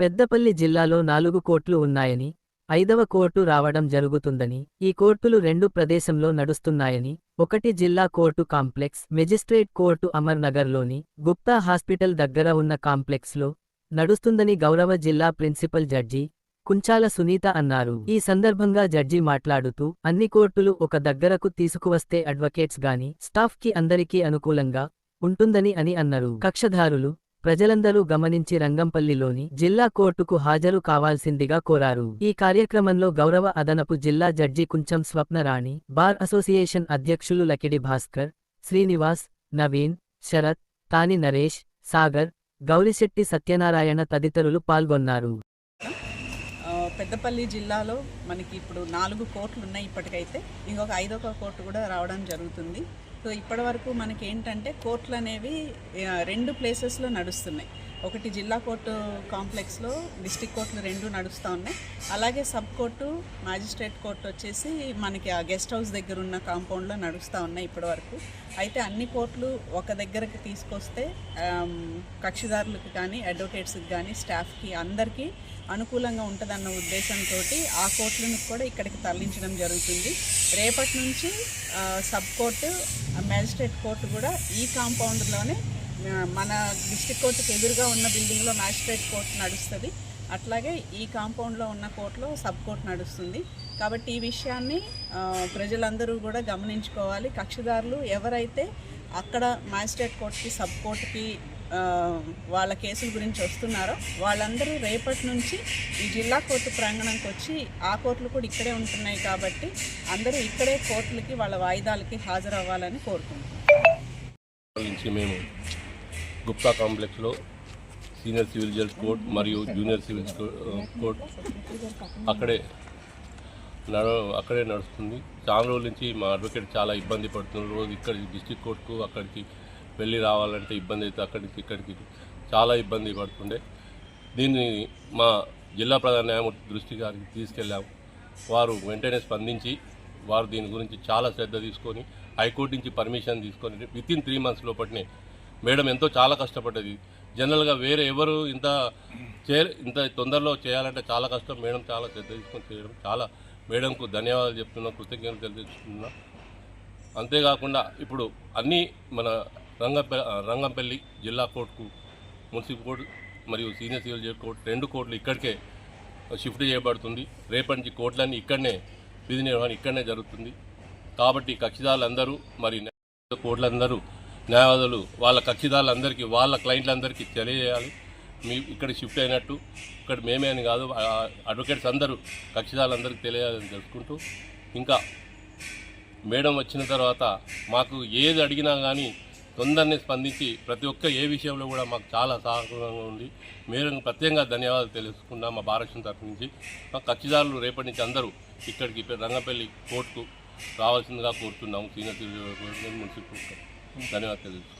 పెద్దపల్లి జిల్లాలో నాలుగు కోర్టులు ఉన్నాయని ఐదవ కోర్టు రావడం జరుగుతుందని ఈ కోర్టులు రెండు ప్రదేశంలో నడుస్తున్నాయని ఒకటి జిల్లా court complex magistrate court Amar నగర్లోని గుప్తా హాస్పిటల్ దగ్గర ఉన్న కాంప్లెక్స్లో నడుస్తుందని గౌరవ జిల్లా ప్రిన్సిపల్ జడ్జి కుంచాల సునీత అన్నారు. ఈ సందర్భంగా జడ్జి మాట్లాడుతూ అన్ని కోర్టులు ఒక దగ్గరకు తీసుకువస్తే అడ్వకేట్స్ గాని స్టాఫ్కి అందరికీ అనుకూలంగా ఉంటుందని అని అన్నారు. కక్షధారులు ప్రజలందరూ గమనించి రంగంపల్లిలోని జిల్లా కోర్టుకు హాజరు కావాల్సిందిగా కోరారు. ఈ కార్యక్రమంలో గౌరవ అదనపు జిల్లా judge Kuncham Swapnarani bar association అధ్యక్షులు లకిడి భాస్కర్ శ్రీనివాస్ నవీన్ శరత్ తాని నరేష్ సాగర్ గౌరిశెట్టి సత్యనారాయణ తదితరులు పాల్గొన్నారు. పెద్దపల్లి జిల్లాలో మనకి ఇప్పుడు నాలుగు కోర్టులు ఉన్నాయి ఇప్పటికైతే. ఇంకొక ఐదొక కోర్టు కూడా రావడం జరుగుతుంది. సో ఇప్పటి వరకు మనకి ఏంటంటే కోర్టులు అనేవి రెండు ప్లేసెస్లో నడుస్తున్నాయి. ఒకటి జిల్లా కోర్టు కాంప్లెక్స్లో డిస్టిక్ కోర్టులు రెండు నడుస్తూ ఉన్నాయి. అలాగే సబ్ కోర్టు మ్యాజిస్ట్రేట్ కోర్టు వచ్చేసి మనకి ఆ గెస్ట్ హౌస్ దగ్గర ఉన్న కాంపౌండ్లో నడుస్తూ ఉన్నాయి ఇప్పటివరకు. అయితే అన్ని కోర్టులు ఒక దగ్గరకు తీసుకొస్తే కక్షిదారులకు కానీ అడ్వకేట్స్కి కానీ స్టాఫ్కి అందరికీ అనుకూలంగా ఉంటుందన్న ఉద్దేశంతో ఆ కోర్టులను కూడా ఇక్కడికి తరలించడం జరుగుతుంది. రేపటి నుంచి సబ్ కోర్టు మ్యాజిస్ట్రేట్ కోర్టు కూడా ఈ కాంపౌండ్లోనే మన డిస్టిక్ కోర్టుకి ఎదురుగా ఉన్న బిల్డింగ్లో మ్యాజిస్ట్రేట్ కోర్టు నడుస్తుంది. అట్లాగే ఈ కాంపౌండ్లో ఉన్న కోర్టులో సబ్ కోర్టు నడుస్తుంది. కాబట్టి ఈ విషయాన్ని ప్రజలందరూ కూడా గమనించుకోవాలి. కక్షిదారులు ఎవరైతే అక్కడ మ్యాజిస్ట్రేట్ కోర్టుకి సబ్ కోర్టుకి వాళ్ళ కేసుల గురించి వస్తున్నారో వాళ్ళందరూ రేపటి నుంచి ఈ జిల్లా కోర్టు ప్రాంగణంకి వచ్చి ఆ కోర్టులు కూడా ఇక్కడే ఉంటున్నాయి కాబట్టి అందరూ ఇక్కడే కోర్టులకి వాళ్ళ వాయిదాలకి హాజరవ్వాలని కోరుకుంటున్నాం. మేము గుప్తా కాంప్లెక్స్లో సీనియర్ సివిల్ జడ్జ్ కోర్ట్ మరియు జూనియర్ సివిల్ కోర్ట్ అక్కడే నడ అక్కడే నడుస్తుంది. చాలా రోజుల నుంచి మా అడ్వకేట్ చాలా ఇబ్బంది పడుతున్న రోజు ఇక్కడికి డిస్టిక్ కోర్టుకు అక్కడికి వెళ్ళి రావాలంటే ఇబ్బంది అయితే అక్కడికి ఇక్కడికి చాలా ఇబ్బంది పడుతుండే. దీన్ని మా జిల్లా ప్రధాన న్యాయమూర్తి దృష్టి గారికి తీసుకెళ్ళాము వారు వెంటనే స్పందించి వారు దీని గురించి చాలా శ్రద్ధ తీసుకొని హైకోర్టు నుంచి పర్మిషన్ తీసుకొని విత్ ఇన్ త్రీ మంత్స్ లోపలనే మేడం ఎంతో చాలా కష్టపడ్డది. జనరల్గా వేరే ఎవరు ఇంత చే ఇంత తొందరలో చేయాలంటే చాలా కష్టం. మేడం చాలా శ్రద్ధ తీసుకొని చేయడం చాలా మేడంకు ధన్యవాదాలు చెప్తున్నా కృతజ్ఞతలు తెలియజేస్తున్నా. అంతేకాకుండా ఇప్పుడు అన్నీ మన రంగంపె రంగంపల్లి జిల్లా కోర్టుకు మున్సిపల్ కోర్టు మరియు సీనియర్ సివిల్ జడ్జి కోర్టు రెండు కోర్టులు ఇక్కడికే షిఫ్ట్ చేయబడుతుంది. రేపటి నుంచి కోర్టులన్నీ ఇక్కడనే విధి నిర్వహణ ఇక్కడనే జరుగుతుంది. కాబట్టి కక్షిదారులందరూ మరి కోర్టులందరూ న్యాయవాదులు వాళ్ళ కక్షిదారులందరికీ వాళ్ళ క్లయింట్లందరికీ తెలియజేయాలి. మీ ఇక్కడ షిఫ్ట్ అయినట్టు ఇక్కడ మేమే అని కాదు అడ్వకేట్స్ అందరూ కక్షిదారులందరికీ తెలియాలని తెలుసుకుంటూ ఇంకా మేడం వచ్చిన తర్వాత మాకు ఏది అడిగినా కానీ తొందరనే స్పందించి ప్రతి ఒక్క ఏ విషయంలో కూడా మాకు చాలా సహకారంగా ఉంది. మేడం ప్రత్యేకంగా ధన్యవాదాలు తెలుసుకున్నాం మా భారక్షణ తరఫు నుంచి. మా కక్షిదారులు రేపటి నుంచి అందరూ ఇక్కడికి రంగపల్లి కోర్టుకు రావాల్సిందిగా కోరుతున్నాము సీనియర్ సిటిజన్ మున్సిపల్ ధన్యవాదాలు తెలుసు